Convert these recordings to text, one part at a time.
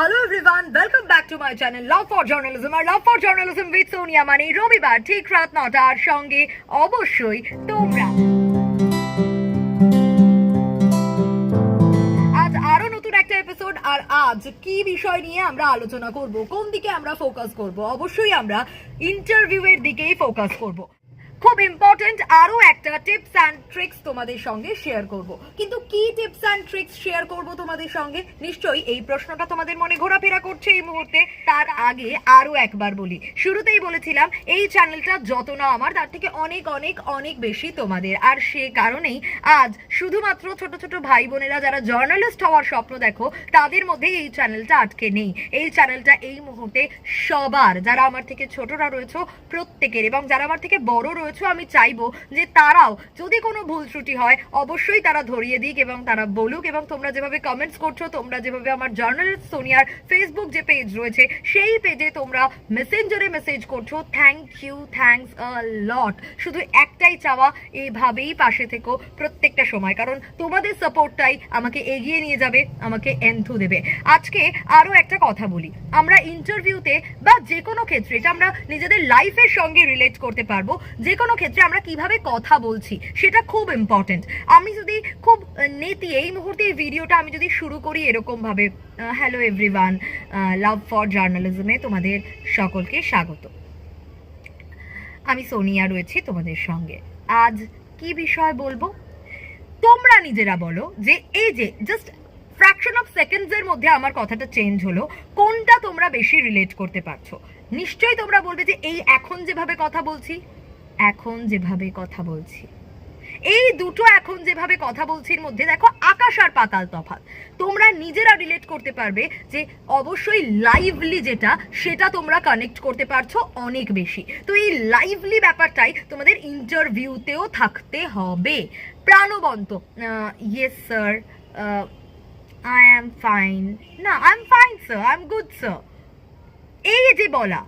Hello everyone welcome back to my channel love for journalism R love for journalism with Sonia মানে রবিবার ঠিক রাত নটার সঙ্গে অবশ্যই তোমরা আজ আরও নতুন একটা এপিসোড আর আজ কি বিষয় নিয়ে আমরা আলোচনা করব? কোন দিকে আমরা ফোকাস করব? অবশ্যই আমরা ইন্টারভিউ এর দিকেই ফোকাস করব। খুব ইম্পর্টেন্ট আরও একটা টিপস অ্যান্ড ট্রিক্স তোমাদের সঙ্গে শেয়ার করব। কিন্তু কি টিপস অ্যান্ড ট্রিক্স শেয়ার করব তোমাদের সঙ্গে? নিশ্চয়ই এই প্রশ্নটা তোমাদের মনে ঘোরাফেরা করছে এই মুহূর্তে। তার আগে আরও একবার বলি, শুরুতেই বলেছিলাম, এই চ্যানেলটা যত না আমার, তার থেকে অনেক অনেক অনেক বেশি তোমাদের। আর সে কারণেই আজ শুধুমাত্র ছোট ছোট ভাই বোনেরা যারা জার্নালিস্ট হওয়ার স্বপ্ন দেখো, তাদের মধ্যে এই চ্যানেলটা আটকে নেই। এই চ্যানেলটা এই মুহূর্তে সবার, যারা আমার থেকে ছোটরা রয়েছে, প্রত্যেকের এবং যারা আমার থেকে বড় রয়েছে আমি চাইব যে তারাও যদি কোনো ভুল ত্রুটি হয়, অবশ্যই তারা ধরিয়ে দিক এবং তারা বলুক এবং তোমরা যেভাবে কমেন্টস করছ, তোমরা যেভাবে আমার জার্নালিস্ট সোনিয়ার ফেসবুক যে পেজ রয়েছে, সেই পেজে তোমরা মেসেঞ্জারে মেসেজ করছ। Thank you thanks a lot শুধু একটাই চাওয়া, এইভাবেই পাশে থেকো প্রত্যেকটা সময়, কারণ তোমাদের সাপোর্টটাই আমাকে এগিয়ে নিয়ে যাবে, আমাকে এন্থু দেবে। আজকে আরও একটা কথা বলি। আমরা ইন্টারভিউতে বা যে কোনো ক্ষেত্রে, এটা আমরা নিজেদের লাইফের সঙ্গে রিলেট করতে পারব যে কোনো ক্ষেত্রে আমরা কীভাবে কথা বলছি, সেটা খুব ইম্পর্টেন্ট আমি যদি খুব নেতি, এই মুহূর্তে এই ভিডিওটা আমি যদি শুরু করি এরকমভাবে হ্যালো এভরিওয়ান লাভ ফর জার্নালিজমে তোমাদের সকলকে স্বাগত। আমি সোনিয়া রয়েছি তোমাদের সঙ্গে। আজ কি বিষয় বলব? তোমরা নিজেরা বলো যে এই যে জাস্ট ফ্র্যাকশন অফ সেকেন্ডসের মধ্যে আমার কথাটা চেঞ্জ হলো, কোনটা তোমরা বেশি রিলেট করতে পারছ? নিশ্চয়ই তোমরা বলবে যে এই এখন যেভাবে কথা বলছি এখন যেভাবে কথা বলছি। এই দুটো এখন যেভাবে কথা বলছির মধ্যে দেখো আকাশ আর পাতাল তফাৎ। তোমরা নিজেরা রিলেট করতে পারবে যে অবশ্যই লাইভলি যেটা, সেটা তোমরা কানেক্ট করতে পারছ অনেক বেশি। তো এই লাইভলি ব্যাপারটাই তোমাদের ইন্টারভিউতেও থাকতে হবে। প্রাণবন্ত yes sir I am fine না I am fine sir I am good sir এই যে বলা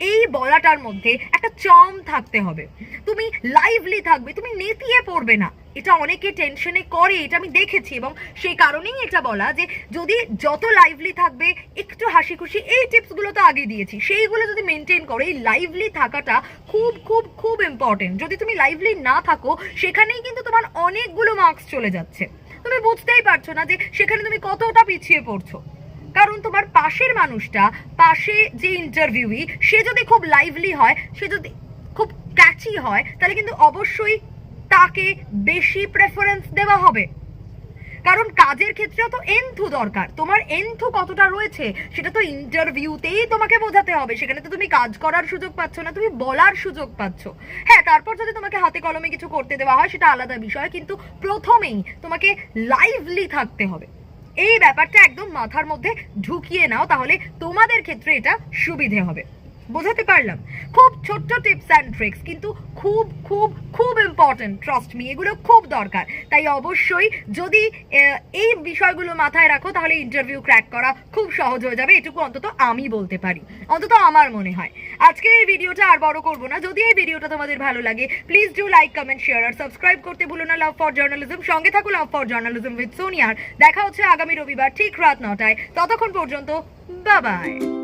এই বলাটার মধ্যে একটা চম থাকতে হবে। তুমি লাইভলি থাকবে, তুমি নেতিয়ে পড়বে না। এটা অনেকে টেনশনে করে, এটা আমি দেখেছি এবং সেই কারণেই এটা বলা যে যদি যত লাইভলি থাকবে, একটু হাসি খুশি এই টিপসগুলো তো আগে দিয়েছি। সেইগুলো যদি মেনটেন করো, এই লাইভলি থাকাটা খুব খুব খুব ইম্পর্টেন্ট যদি তুমি লাইভলি না থাকো, সেখানেই কিন্তু তোমার অনেকগুলো মার্কস চলে যাচ্ছে। তুমি বুঝতেই পারছ না যে সেখানে তুমি কতটা পিছিয়ে পড়ছো। কারণ তোমার পাশের মানুষটা, পাশে যে ইন্টারভিউই সে যদি খুব লাইভলি হয়, সে যদি খুব ক্যাচি হয়, তাহলে কিন্তু অবশ্যই তাকে বেশি প্রেফারেন্স দেওয়া হবে। কারণ কাজের ক্ষেত্রেও তো এন্থু দরকার। তোমার এন্থু কতটা রয়েছে, সেটা তো ইন্টারভিউতেই তোমাকে বোঝাতে হবে। সেখানে তো তুমি কাজ করার সুযোগ পাচ্ছ না, তুমি বলার সুযোগ পাচ্ছ। হ্যাঁ তারপর যদি তোমাকে হাতে কলমে কিছু করতে দেওয়া হয়, সেটা আলাদা বিষয়, কিন্তু প্রথমেই তোমাকে লাইভলি থাকতে হবে। এই ব্যাপারটা একদম মাথার মধ্যে ঢুকিয়ে নাও তাহলে তোমাদের ক্ষেত্রে এটা সুবিধে হবে। বোঝাতে পারলাম। খুব ছোট্ট টিপস অ্যান্ড ট্রিক্স কিন্তু খুব খুব খুব ইম্পর্টেন্ট ট্রাস্ট মি এগুলো খুব দরকার। তাই অবশ্যই যদি এই বিষয়গুলো মাথায় রাখো, তাহলে ইন্টারভিউ ক্র্যাক করা খুব সহজ হয়ে যাবে। এটুকু অন্তত আমি বলতে পারি। অন্তত আমার মনে হয়। আজকের এই ভিডিওটা আর বড় করব না। যদি এই ভিডিওটা তোমাদের ভালো লাগে please do like comment share R subscribe করতে ভুলো না। লাভ ফর জার্নালিজম সঙ্গে থাকো লাভ ফর জার্নালিজম উইথ সোনিয়ার দেখা হচ্ছে আগামী রবিবার, ঠিক রাত নটায়। ততক্ষণ পর্যন্ত বাবাই